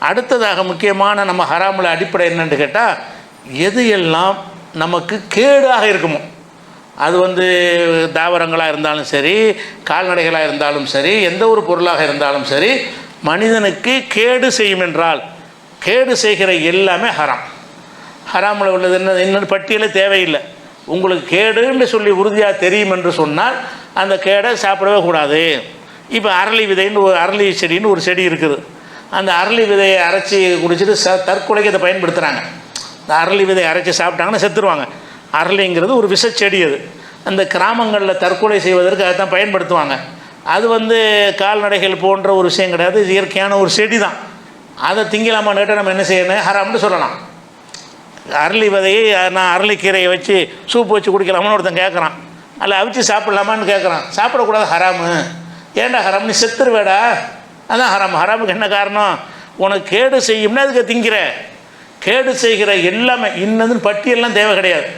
அடுத்ததாக முக்கியமான நம்ம ஹராமில் அடிப்படை என்னென்னு கேட்டால் எது எல்லாம் நமக்கு கேடாக இருக்குமோ அது வந்து தாவரங்களாக இருந்தாலும் சரி கால்நடைகளாக இருந்தாலும் சரி எந்த ஒரு பொருளாக இருந்தாலும் சரி மனிதனுக்கு கேடு செய்யும் என்றால் கேடு செய்கிற எல்லாமே ஹராம். ஹராமில் உள்ளது என்ன இன்னொரு பட்டியலே தேவையில்லை. உங்களுக்கு கேடுன்னு சொல்லி உறுதியாக தெரியும் என்று சொன்னால் அந்த கேடை சாப்பிடவே கூடாது. இப்போ அரளி விதைன்னு ஒரு அரளி செடின்னு ஒரு செடி இருக்குது. அந்த அரளி விதையை அரைச்சி குடிச்சிட்டு ச தற்கொலைக்கு அதை பயன்படுத்துகிறாங்க இந்த அரளி விதை அரைச்சி சாப்பிட்டாங்கன்னா செத்துருவாங்க. அரளிங்கிறது ஒரு விஷச்செடி அது. அந்த கிராமங்களில் தற்கொலை செய்வதற்கு அதை தான் பயன்படுத்துவாங்க. அது வந்து கால்நடைகள் போன்ற ஒரு விஷயம் கிடையாது. இது இயற்கையான ஒரு செடி தான் அதை திங்கலாமான்னு கேட்டால் நம்ம என்ன செய்யணும் ஹராம்னு சொல்லலாம். அரளி விதையை நான் அரளிக்கீரையை வச்சு சூப் வச்சு குடிக்கலாமான்னு ஒருத்தன் கேட்குறான் அல்ல அவிச்சு சாப்பிட்லாமான்னு கேட்குறான் சாப்பிடக்கூடாது ஹராமு. ஏன்டா ஹராம் நீ செத்துருவேடா. அதான் ஹராம். ஹராமுக்கு என்ன காரணம்? உனக்கு கேடு செய்யும்னா அதுக்கு திங்கிற. கேடு செய்கிற எல்லாமே இன்னதுன்னு பட்டியெல்லாம் தேவை கிடையாது.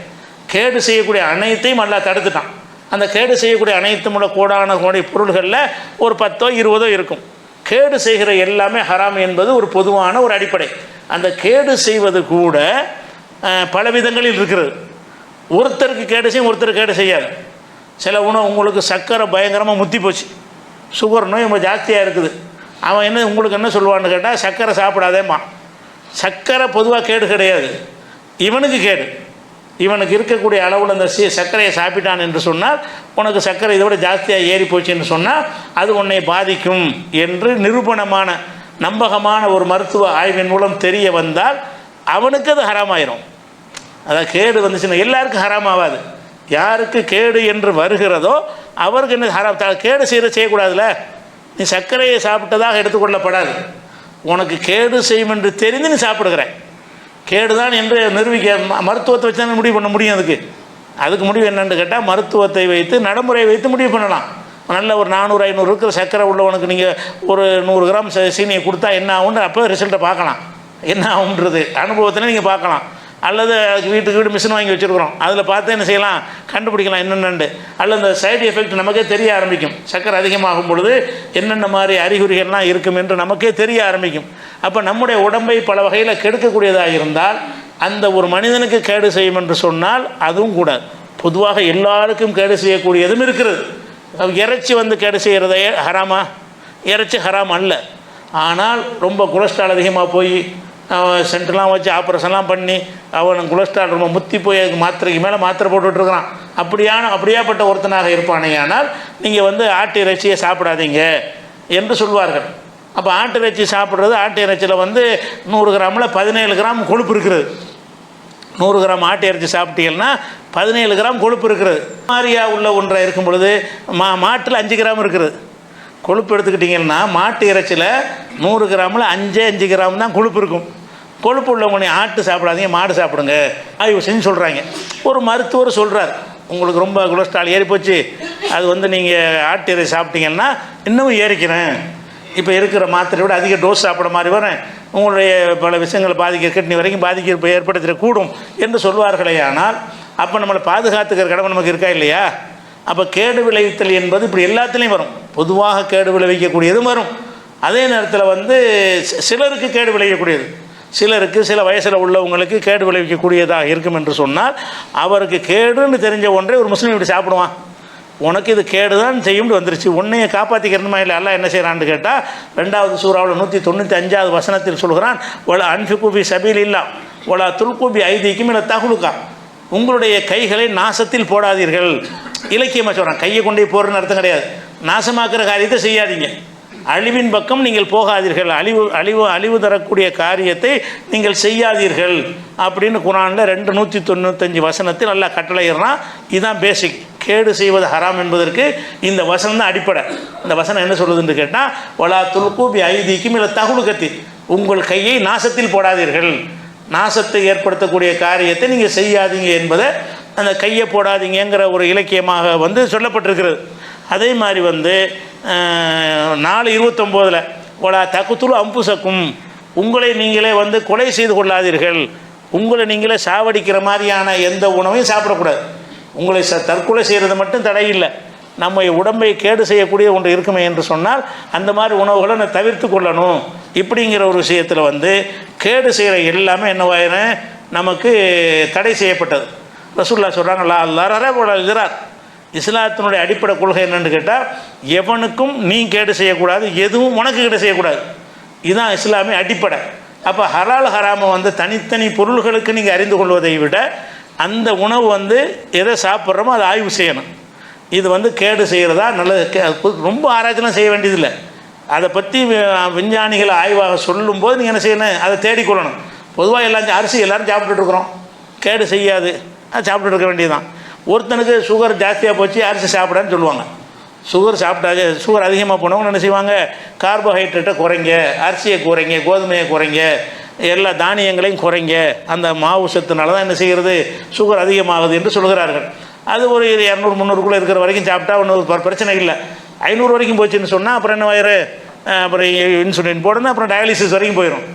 கேடு செய்யக்கூடிய அனைத்தையும் நல்லா தடுத்துட்டான். அந்த கேடு செய்யக்கூடிய அனைத்தும் உள்ள கூடான கூடிய பொருள்களில் ஒரு பத்தோ இருபதோ இருக்கும். கேடு செய்கிற எல்லாமே ஹராம் என்பது ஒரு பொதுவான ஒரு அடிப்படை. அந்த கேடு செய்வது கூட பல விதங்களில் இருக்கிறது. ஒருத்தருக்கு கேடு செய்யும் ஒருத்தருக்கு கேடு செய்யாது. சில உணவு உங்களுக்கு சர்க்கரை பயங்கரமாக முத்தி போச்சு. சுகர் நோய் ரொம்ப ஜாஸ்தியாக இருக்குது. அவன் என்ன உங்களுக்கு என்ன சொல்லுவான்னு கேட்டால் சர்க்கரை சாப்பிடாதேம்மா. சர்க்கரை பொதுவாக கேடு கிடையாது. இவனுக்கு கேடு. இவனுக்கு இருக்கக்கூடிய அளவில் அந்த சி சர்க்கரையை சாப்பிட்டான் என்று சொன்னால் உனக்கு சர்க்கரை இதோட ஜாஸ்தியாக ஏறி போச்சுன்னு சொன்னால் அது உன்னை பாதிக்கும் என்று நிரூபணமான நம்பகமான ஒரு மருத்துவ ஆய்வின் மூலம் தெரிய வந்தால் அவனுக்கு அது ஹராமாயிரும். அதான் கேடு வந்துச்சுன்னா எல்லாருக்கும் ஹராம் ஆகாது யாருக்கு கேடு என்று வருகிறதோ அவருக்கு என்ன ஹராம்? கேடு செய்கிற செய்யக்கூடாதுல்ல? நீ சர்க்கரையை சாப்பிட்டதாக எடுத்துக்கொள்ளப்படாது. உனக்கு கேடு செய்யும் என்று தெரிந்து நீ சாப்பிடுகிற. கேடுதான் என்று நிரூபிக்க ம- மருத்துவத்தை வச்சு தான் முடிவு பண்ண முடியும் அதுக்கு. அதுக்கு முடிவு என்னென்னு கேட்டால் மருத்துவத்தை வைத்து நடைமுறையை வைத்து முடிவு பண்ணலாம். நல்ல ஒரு நானூறு ஐநூறு இருக்கிற சர்க்கரை உள்ளவனுக்கு நீங்கள் ஒரு நூறு கிராம் ச- சீனியை கொடுத்தா என்ன ஆகும்னு அப்போ ரிசல்ட்டை பார்க்கலாம். என்ன ஆகுன்றது அனுபவத்தில் நீங்கள் பார்க்கலாம். அல்லது வீட்டுக்கு வீடு மிஷின் வாங்கி வச்சுருக்குறோம். அதில் பார்த்து என்ன செய்யலாம்? கண்டுபிடிக்கலாம் என்னென்னு அல்லது இந்த சைடு எஃபெக்ட் நமக்கே தெரிய ஆரம்பிக்கும். சக்கரை அதிகமாகும் பொழுது என்னென்ன மாதிரி அறிகுறிகள்லாம் இருக்கும் என்று நமக்கே தெரிய ஆரம்பிக்கும். அப்போ நம்முடைய உடம்பை பல வகையில் கெடுக்கக்கூடியதாக இருந்தால் அந்த ஒரு மனிதனுக்கு கேடு செய்யும் என்று சொன்னால் அதுவும் கூடாது பொதுவாக எல்லாருக்கும் கேடு செய்யக்கூடியதும் இருக்கிறது. இறைச்சி வந்து கேடு செய்கிறதே ஹராமா? இறைச்சி ஹராம் அல்ல. ஆனால் ரொம்ப கொலஸ்ட்ரால் அதிகமாக போய் அவன் சென்ட்ரெலாம் வச்சு ஆப்ரேஷன்லாம் பண்ணி அவன் கொலஸ்ட்ரால் ரொம்ப முத்தி போய் அதுக்கு மாத்திரைக்கு மேலே மாத்திரை போட்டுட்ருக்கிறான். அப்படியான அப்படியாப்பட்ட ஒருத்தனாக இருப்பானே ஆனால் நீங்கள் வந்து ஆட்டு இறைச்சியை சாப்பிடாதீங்க என்று சொல்வார்கள். அப்போ ஆட்டு இறைச்சி சாப்பிட்றது ஆட்டு இறைச்சியில் வந்து நூறு கிராமில் பதினேழு கிராம் கொழுப்பு இருக்கிறது நூறு கிராம் ஆட்டு இறைச்சி சாப்பிட்டீங்கன்னா பதினேழு கிராம் கொழுப்பு இருக்கிறது மாதிரியா உள்ள ஒன்றாக இருக்கும் பொழுது மா மாட்டில் அஞ்சு கிராம் இருக்குது. கொழுப்பு எடுத்துக்கிட்டிங்கன்னா மாட்டு இறைச்சியில் நூறு கிராமில் அஞ்சே அஞ்சு கிராம் தான் கொழுப்பு இருக்கும். கொழுப்பு உள்ளவங்க ஆட்டு சாப்பிடாதீங்க மாடு சாப்பிடுங்க. ஆய்வு செஞ்சு சொல்கிறாங்க ஒரு மருத்துவர் சொல்கிறார் உங்களுக்கு ரொம்ப கொலஸ்ட்ரால் ஏறி போச்சு. அது வந்து நீங்கள் ஆட்டு இறை சாப்பிட்டீங்கன்னா இன்னமும் ஏறிக்கிறேன். இப்போ இருக்கிற மாத்திரை விட அதிக டோஸ் சாப்பிட மாதிரி வரேன் உங்களுடைய பல விஷயங்களை பாதிக்க கிட்னி வரைக்கும் பாதிக்க ஏற்படுத்திடக்கூடும் என்று சொல்வார்களே ஆனால் அப்போ நம்மளை பாதுகாத்துக்கிற கடமை நமக்கு இருக்கா இல்லையா? அப்போ கேடு விளைவித்தல் என்பது இப்படி எல்லாத்துலேயும் வரும். பொதுவாக கேடு விளைவிக்கக்கூடியதும் வரும். அதே நேரத்தில் வந்து சிலருக்கு கேடு விளைவிக்கக்கூடியது. சிலருக்கு சில வயசில் உள்ளவங்களுக்கு கேடு விளைவிக்கக்கூடியதாக இருக்கும் என்று சொன்னால் அவருக்கு கேடுன்னு தெரிஞ்ச ஒன்றை ஒரு முஸ்லீம் இப்படி சாப்பிடுவான். உனக்கு இது கேடு தான் செய்யும்னு வந்துருச்சு. உன்னையை காப்பாற்றிக்கிறணுமா இல்லை எல்லாம் என்ன செய்கிறான்னு கேட்டால் ரெண்டாவது சூறாவில் நூற்றி தொண்ணூற்றி அஞ்சாவது வசனத்தில் சொல்கிறான் ஒல அன்ஃபிகுபி சபீல் இல்லா ஒலா துல்குபி ஐதிக்கும் இல்லை தகுலுக்கா உங்களுடைய கைகளை நாசத்தில் போடாதீர்கள். இலக்கியமாக சொல்கிறான் கையை கொண்டே போகிறன்னு அர்த்தம் கிடையாது. நாசமாக்குற காரியத்தை செய்யாதீங்க. அழிவின் பக்கம் நீங்கள் போகாதீர்கள். அழிவு அழிவு அழிவு தரக்கூடிய காரியத்தை நீங்கள் செய்யாதீர்கள். அப்படின்னு குரானில் ரெண்டு நூற்றி தொண்ணூத்தஞ்சு வசனத்தில் நல்லா கட்டளையிடுறான். இதுதான் பேசிக் கேடு செய்வது ஹராம் என்பதற்கு இந்த வசனம் தான் அடிப்படை. இந்த வசனம் என்ன சொல்லுதுன்னு கேட்டால் ஒலா துல்கூபி ஐதீக்கும் இல்லை தகுழுக்கத்தி உங்கள் கையை நாசத்தில் போடாதீர்கள். நாசத்தை ஏற்படுத்தக்கூடிய காரியத்தை நீங்கள் செய்யாதீங்க என்பதை அந்த கையை போடாதீங்கங்கிற ஒரு இலக்கியமாக வந்து சொல்லப்பட்டிருக்கிறது. அதே மாதிரி வந்து நாலு இருபத்தொம்போதில் ஒலா அம்பு அம்புசக்கும் உங்களை நீங்களே வந்து கொலை செய்து கொள்ளாதீர்கள். உங்களை நீங்களே சாவடிக்கிற மாதிரியான எந்த உணவையும் சாப்பிடக்கூடாது. உங்களை ச தற்கொலை செய்கிறது மட்டும் தடை இல்லை. நம்ம உடம்பை கேடு செய்யக்கூடிய ஒன்று இருக்குமே என்று சொன்னால் அந்த மாதிரி உணவுகளை நான் தவிர்த்து கொள்ளணும். இப்படிங்கிற ஒரு விஷயத்தில் வந்து கேடு செய்கிற எல்லாமே என்னவாயிரும் நமக்கு தடை செய்யப்பட்டது. ரசூல்லா சொல்கிறாங்க லா லரரே இருக்கிறார் இஸ்லாத்தினுடைய அடிப்படை கொள்கை என்னென்னு கேட்டால் எவனுக்கும் நீ கேடு செய்யக்கூடாது எதுவும் உனக்கு கேடு செய்யக்கூடாது. இதுதான் இஸ்லாமிய அடிப்படை. அப்போ ஹலால் ஹராமை வந்து தனித்தனி பொருள்களுக்கு நீங்கள் அறிந்து கொள்வதை விட அந்த உணவு வந்து எதை சாப்பிட்றோமோ அதை ஆய்வு செய்யணும். இது வந்து கேடு செய்கிறதா நல்லது? கே- ரொம்ப ஆராய்ச்சிலாம் செய்ய வேண்டியதில்லை. அதை பற்றி விஞ்ஞானிகள் ஆய்வாக சொல்லும்போது நீங்கள் என்ன செய்யணும்? அதை தேடிக்கொள்ளணும். பொதுவாக எல்லாம் அரிசி எல்லோரும் சாப்பிட்டுட்டு இருக்கிறோம். கேடு செய்யாது. அது சாப்பிட்டுட்டு இருக்க வேண்டியதுதான். ஒருத்தனுக்கு சுகர் ஜாஸ்தியாக போச்சு அரிசி சாப்பிடான்னு சொல்லுவாங்க. சுகர் சாப்பிட்டாங்க சுகர் அதிகமாக போனவங்க என்ன செய்வாங்க? கார்போஹைட்ரேட்டை குறைங்க அரிசியை குறைங்க கோதுமையை குறைங்க எல்லா தானியங்களையும் குறைங்க. அந்த மாவு சத்துனால தான் என்ன செய்கிறது சுகர் அதிகமாகுது என்று சொல்கிறார்கள். அது ஒரு இரநூறு முந்நூறுக்குள்ளே இருக்கிற வரைக்கும் சாப்பிட்டா ஒன்றும் பிரச்சனை இல்லை. ஐநூறு வரைக்கும் போச்சுன்னு சொன்னால் அப்புறம் என்ன வயிறு? அப்புறம் இன்சுலின் போடணும் அப்புறம் டயாலிசிஸ் வரைக்கும் போயிடும்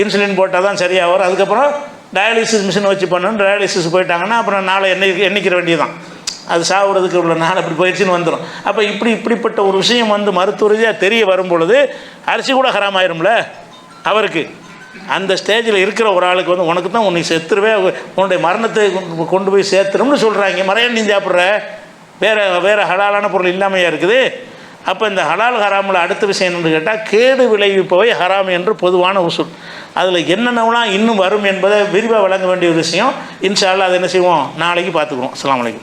இன்சுலின் போட்டால் தான் சரியாக வரும் அதுக்கப்புறம் டயாலிசிஸ் மிஷின் வச்சு பண்ணணும் டயாலிசிஸ் போயிட்டாங்கன்னா அப்புறம் நாளை எண்ணி எண்ணிக்கிற வேண்டியதுதான். அது சாப்பிட்றதுக்கு உள்ள நாள் அப்படி போயிடுச்சுன்னு வந்துடும் அப்போ இப்படி இப்படிப்பட்ட ஒரு விஷயம் வந்து மருத்துவ ரீதியாக தெரிய வரும் பொழுது அரிசி கூட ஹராம் ஆயிரும்ல? அவருக்கு. அந்த ஸ்டேஜில் இருக்கிற ஒரு ஆளுக்கு வந்து உனக்கு தான் உன்னை செத்துருவே உன்னுடைய மரணத்தை கொண்டு- கொண்டு போய் சேர்த்துரும்னு சொல்கிறாங்க மறையன் நீ சாப்பிட்ற? வேறு வேறு ஹலாலான பொருள் இல்லாமையா இருக்குது? அப்போ இந்த ஹலால் ஹராமில் அடுத்த விஷயம் என்று கேட்டால் கேடு விளைவிப்பவை ஹராம் என்று பொதுவான உசுல். அதில் என்னென்னலாம் இன்னும் வரும் என்பதை விரிவாக வழங்க வேண்டிய ஒரு விஷயம். இன்ஷால்லா அதை என்ன செய்வோம்? நாளைக்கு பார்த்துக்குவோம் அஸ்ஸலாமு